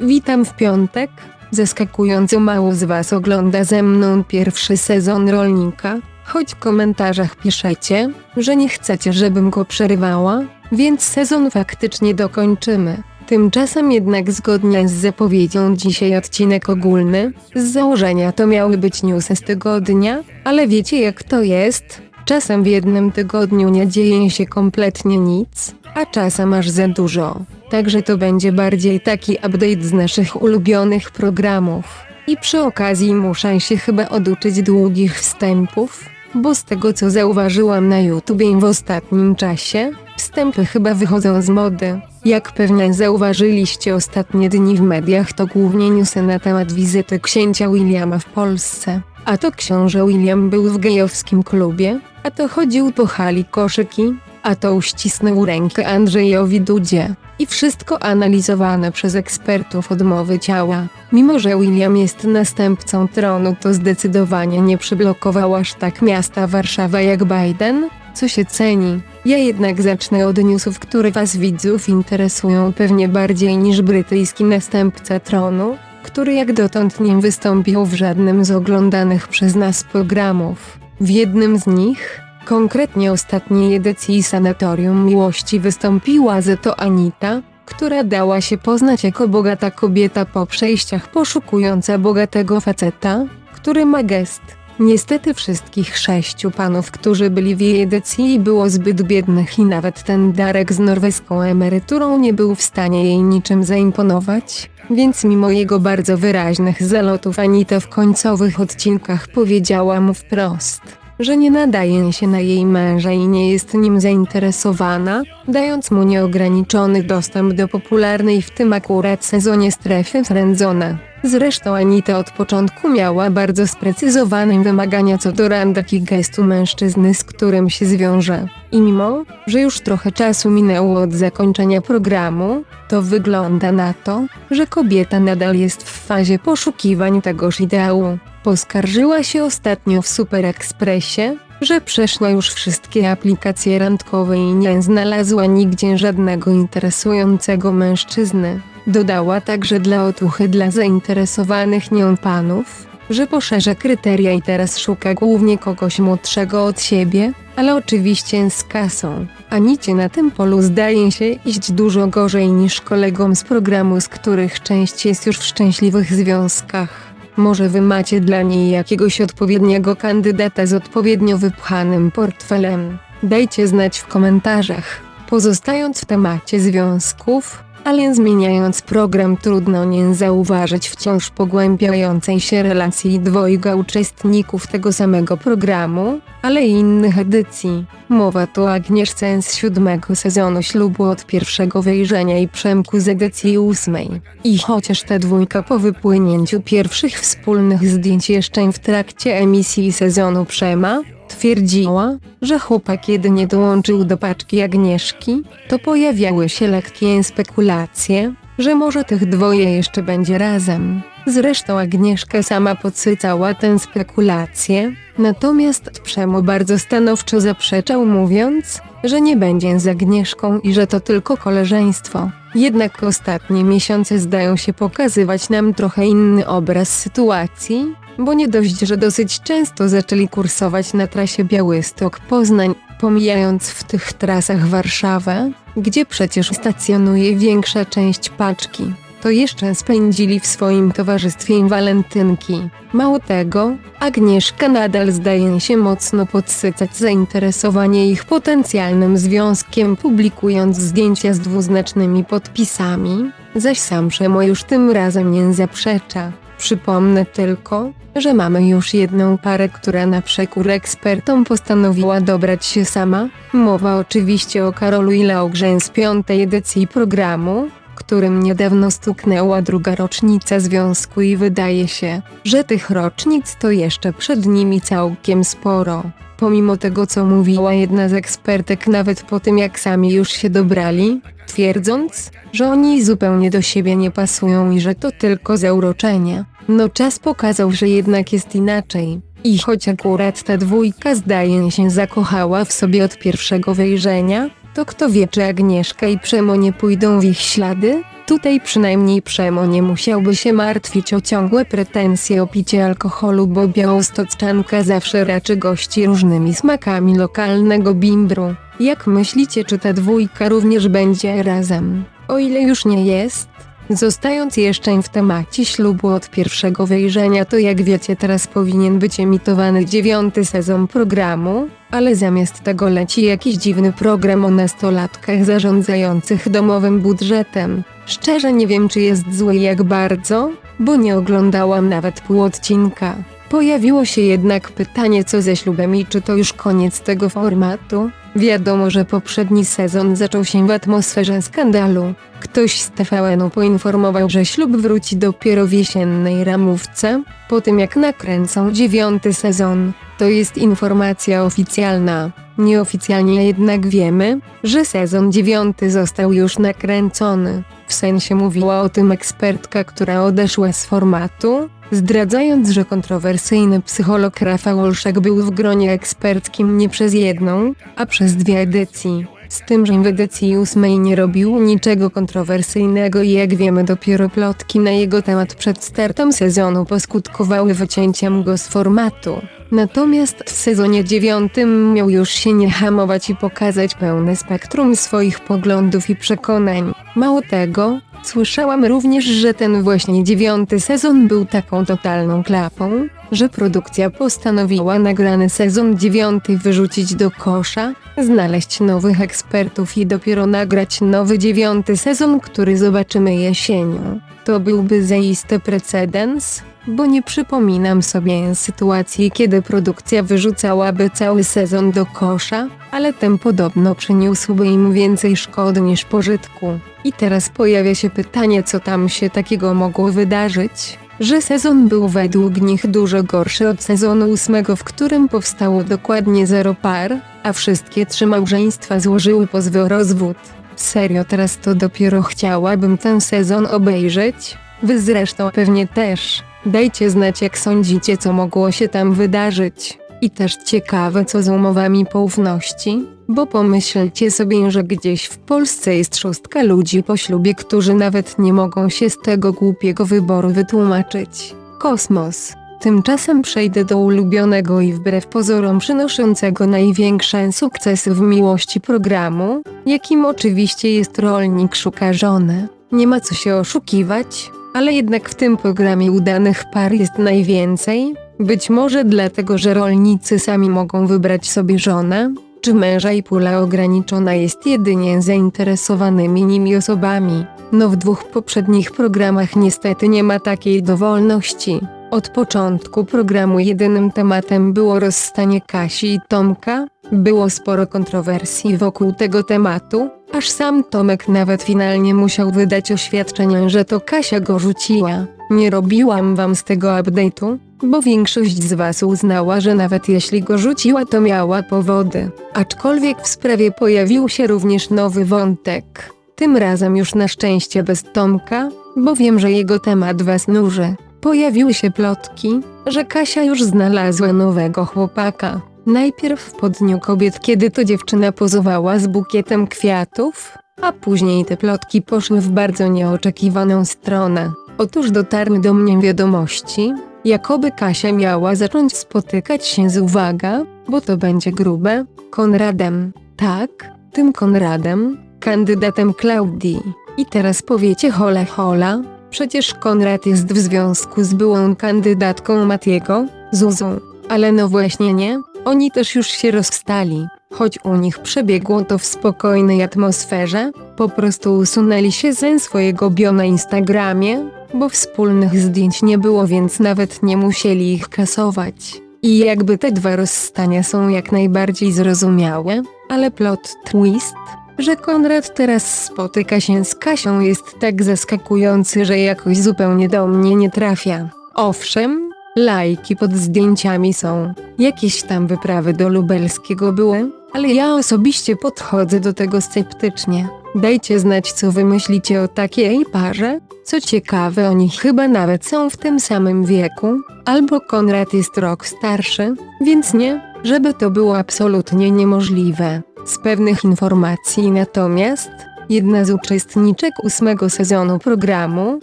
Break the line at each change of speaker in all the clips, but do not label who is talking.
Witam w piątek. Zaskakująco mało z Was ogląda ze mną pierwszy sezon Rolnika, choć w komentarzach piszecie, że nie chcecie, żebym go przerywała, więc sezon faktycznie dokończymy. Tymczasem jednak zgodnie z zapowiedzią dzisiaj odcinek ogólny, z założenia to miały być newsy z tygodnia, ale wiecie jak to jest? Czasem w jednym tygodniu nie dzieje się kompletnie nic, a czasem aż za dużo. Także to będzie bardziej taki update z naszych ulubionych programów. I przy okazji muszę się chyba oduczyć długich wstępów, bo z tego co zauważyłam na YouTubie w ostatnim czasie, wstępy chyba wychodzą z mody. Jak pewnie zauważyliście ostatnie dni w mediach to głównie newsy na temat wizyty księcia Williama w Polsce. A to książę William był w gejowskim klubie, a to chodził po hali koszyki, a to uścisnął rękę Andrzejowi Dudzie. I wszystko analizowane przez ekspertów odmowy ciała. Mimo, że William jest następcą tronu, to zdecydowanie nie przyblokował aż tak miasta Warszawa jak Biden, co się ceni. Ja jednak zacznę od newsów, które Was widzów interesują pewnie bardziej niż brytyjski następca tronu, który jak dotąd nie wystąpił w żadnym z oglądanych przez nas programów. W jednym z nich, konkretnie ostatniej edycji Sanatorium Miłości wystąpiła za to Anita, która dała się poznać jako bogata kobieta po przejściach poszukująca bogatego faceta, który ma gest. Niestety wszystkich sześciu panów, którzy byli w jej edycji było zbyt biednych i nawet ten Darek z norweską emeryturą nie był w stanie jej niczym zaimponować, więc mimo jego bardzo wyraźnych zalotów Anita w końcowych odcinkach powiedziała mu wprost, że nie nadaje się na jej męża i nie jest nim zainteresowana, dając mu nieograniczony dostęp do popularnej w tym akurat sezonie strefy Frędzone. Zresztą Anita od początku miała bardzo sprecyzowane wymagania co do randek i gestu mężczyzny, z którym się zwiąże. I mimo, że już trochę czasu minęło od zakończenia programu, to wygląda na to, że kobieta nadal jest w fazie poszukiwań tegoż ideału. Poskarżyła się ostatnio w Super Expressie, że przeszła już wszystkie aplikacje randkowe i nie znalazła nigdzie żadnego interesującego mężczyzny. Dodała także dla otuchy dla zainteresowanych nią panów, że poszerza kryteria i teraz szuka głównie kogoś młodszego od siebie, ale oczywiście z kasą. Anicie na tym polu zdaje się iść dużo gorzej niż kolegom z programu, z których część jest już w szczęśliwych związkach. Może wy macie dla niej jakiegoś odpowiedniego kandydata z odpowiednio wypchanym portfelem? Dajcie znać w komentarzach. Pozostając w temacie związków, ale zmieniając program trudno nie zauważyć wciąż pogłębiającej się relacji dwojga uczestników tego samego programu, ale i innych edycji. Mowa tu o Agnieszce z siódmego sezonu ślubu od pierwszego wejrzenia i Przemku z edycji ósmej. I chociaż ta dwójka po wypłynięciu pierwszych wspólnych zdjęć jeszcze w trakcie emisji sezonu Przema, Twierdziła, że chłopak jedynie dołączył do paczki Agnieszki, to pojawiały się lekkie spekulacje, że może tych dwoje jeszcze będzie razem. Zresztą Agnieszka sama podsycała tę spekulację, natomiast Przemo bardzo stanowczo zaprzeczał mówiąc, że nie będzie z Agnieszką i że to tylko koleżeństwo. Jednak ostatnie miesiące zdają się pokazywać nam trochę inny obraz sytuacji, bo nie dość, że dosyć często zaczęli kursować na trasie Białystok-Poznań, pomijając w tych trasach Warszawę, gdzie przecież stacjonuje większa część paczki. To jeszcze spędzili w swoim towarzystwie walentynki. Mało tego, Agnieszka nadal zdaje się mocno podsycać zainteresowanie ich potencjalnym związkiem, publikując zdjęcia z dwuznacznymi podpisami, zaś sam Przemo już tym razem nie zaprzecza. Przypomnę tylko, że mamy już jedną parę, która na przekór ekspertom postanowiła dobrać się sama. Mowa oczywiście o Karolu i Leogrze z piątej edycji programu, którym niedawno stuknęła druga rocznica związku i wydaje się, że tych rocznic to jeszcze przed nimi całkiem sporo. Pomimo tego, co mówiła jedna z ekspertek, nawet po tym jak sami już się dobrali, twierdząc, że oni zupełnie do siebie nie pasują i że to tylko zauroczenie. No czas pokazał, że jednak jest inaczej. I choć akurat ta dwójka zdaje się zakochała w sobie od pierwszego wejrzenia, to kto wie czy Agnieszka i Przemo nie pójdą w ich ślady? Tutaj przynajmniej Przemo nie musiałby się martwić o ciągłe pretensje o picie alkoholu, bo białostoczanka zawsze raczy gości różnymi smakami lokalnego bimbru. Jak myślicie, czy ta dwójka również będzie razem? O ile już nie jest? Zostając jeszcze w temacie ślubu od pierwszego wejrzenia, to jak wiecie, teraz powinien być emitowany dziewiąty sezon programu, ale zamiast tego leci jakiś dziwny program o nastolatkach zarządzających domowym budżetem. Szczerze nie wiem, czy jest zły jak bardzo, bo nie oglądałam nawet pół odcinka. Pojawiło się jednak pytanie, co ze ślubem i czy to już koniec tego formatu. Wiadomo, że poprzedni sezon zaczął się w atmosferze skandalu. Ktoś z TVN-u poinformował, że ślub wróci dopiero w jesiennej ramówce, po tym jak nakręcą dziewiąty sezon. To jest informacja oficjalna. Nieoficjalnie jednak wiemy, że sezon dziewiąty został już nakręcony. W sensie mówiła o tym ekspertka, która odeszła z formatu, zdradzając, że kontrowersyjny psycholog Rafał Olszak był w gronie eksperckim nie przez jedną, a przez dwie edycji. Z tym, że w edycji ósmej nie robił niczego kontrowersyjnego i jak wiemy dopiero plotki na jego temat przed startem sezonu poskutkowały wycięciem go z formatu. Natomiast w sezonie dziewiątym miał już się nie hamować i pokazać pełne spektrum swoich poglądów i przekonań. Mało tego, słyszałam również, że ten właśnie dziewiąty sezon był taką totalną klapą, że produkcja postanowiła nagrany sezon dziewiąty wyrzucić do kosza, znaleźć nowych ekspertów i dopiero nagrać nowy dziewiąty sezon, który zobaczymy jesienią. To byłby zaisty precedens, bo nie przypominam sobie sytuacji, kiedy produkcja wyrzucałaby cały sezon do kosza, ale ten podobno przyniósłby im więcej szkody niż pożytku. I teraz pojawia się pytanie, co tam się takiego mogło wydarzyć, że sezon był według nich dużo gorszy od sezonu ósmego, w którym powstało dokładnie zero par, a wszystkie trzy małżeństwa złożyły pozwy o rozwód. Serio, teraz to dopiero chciałabym ten sezon obejrzeć. Wy zresztą pewnie też. Dajcie znać jak sądzicie co mogło się tam wydarzyć. I też ciekawe co z umowami poufności, bo pomyślcie sobie, że gdzieś w Polsce jest szóstka ludzi po ślubie, którzy nawet nie mogą się z tego głupiego wyboru wytłumaczyć. Kosmos. Tymczasem przejdę do ulubionego i wbrew pozorom przynoszącego największe sukcesy w miłości programu, jakim oczywiście jest rolnik szuka żony. Nie ma co się oszukiwać, ale jednak w tym programie udanych par jest najwięcej. Być może dlatego, że rolnicy sami mogą wybrać sobie żonę, czy męża i pula ograniczona jest jedynie zainteresowanymi nimi osobami. No w dwóch poprzednich programach niestety nie ma takiej dowolności. Od początku programu jedynym tematem było rozstanie Kasi i Tomka. Było sporo kontrowersji wokół tego tematu, aż sam Tomek nawet finalnie musiał wydać oświadczenie, że to Kasia go rzuciła. Nie robiłam wam z tego update'u, bo większość z was uznała, że nawet jeśli go rzuciła, to miała powody. Aczkolwiek w sprawie pojawił się również nowy wątek. Tym razem już na szczęście bez Tomka, bo wiem, że jego temat was nuży. Pojawiły się plotki, że Kasia już znalazła nowego chłopaka. Najpierw po Dniu Kobiet, kiedy to dziewczyna pozowała z bukietem kwiatów, a później te plotki poszły w bardzo nieoczekiwaną stronę. Otóż dotarły do mnie wiadomości, jakoby Kasia miała zacząć spotykać się z uwaga, bo to będzie grube, Konradem. Tak, tym Konradem, kandydatem Klaudii. I teraz powiecie hola hola, przecież Konrad jest w związku z byłą kandydatką Matiego, Zuzą. Ale no właśnie nie, oni też już się rozstali. Choć u nich przebiegło to w spokojnej atmosferze, po prostu usunęli się ze swojego bio na Instagramie, bo wspólnych zdjęć nie było, więc nawet nie musieli ich kasować. I jakby te dwa rozstania są jak najbardziej zrozumiałe, ale plot twist, że Konrad teraz spotyka się z Kasią jest tak zaskakujący, że jakoś zupełnie do mnie nie trafia. Owszem, lajki pod zdjęciami są, jakieś tam wyprawy do lubelskiego były, ale ja osobiście podchodzę do tego sceptycznie. Dajcie znać, co wy myślicie o takiej parze. Co ciekawe, oni chyba nawet są w tym samym wieku, albo Konrad jest rok starszy, więc nie, żeby to było absolutnie niemożliwe. z pewnych informacji natomiast jedna z uczestniczek ósmego sezonu programu,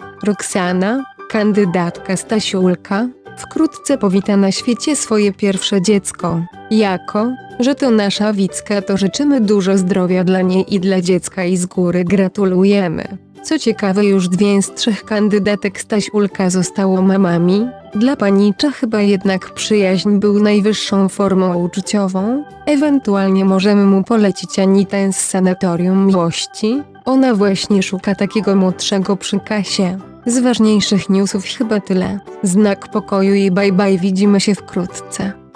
Roxana, kandydatka Stasiulka, wkrótce powita na świecie swoje pierwsze dziecko. Jako, że to nasza Wicka to życzymy dużo zdrowia dla niej i dla dziecka i z góry gratulujemy. Co ciekawe już dwie z trzech kandydatek Stasiulka zostało mamami. Dla panicza chyba jednak przyjaźń był najwyższą formą uczuciową. Ewentualnie możemy mu polecić Anitę z Sanatorium Miłości. Ona właśnie szuka takiego młodszego przy kasie. Z ważniejszych newsów chyba tyle. Znak pokoju i bye bye widzimy się wkrótce.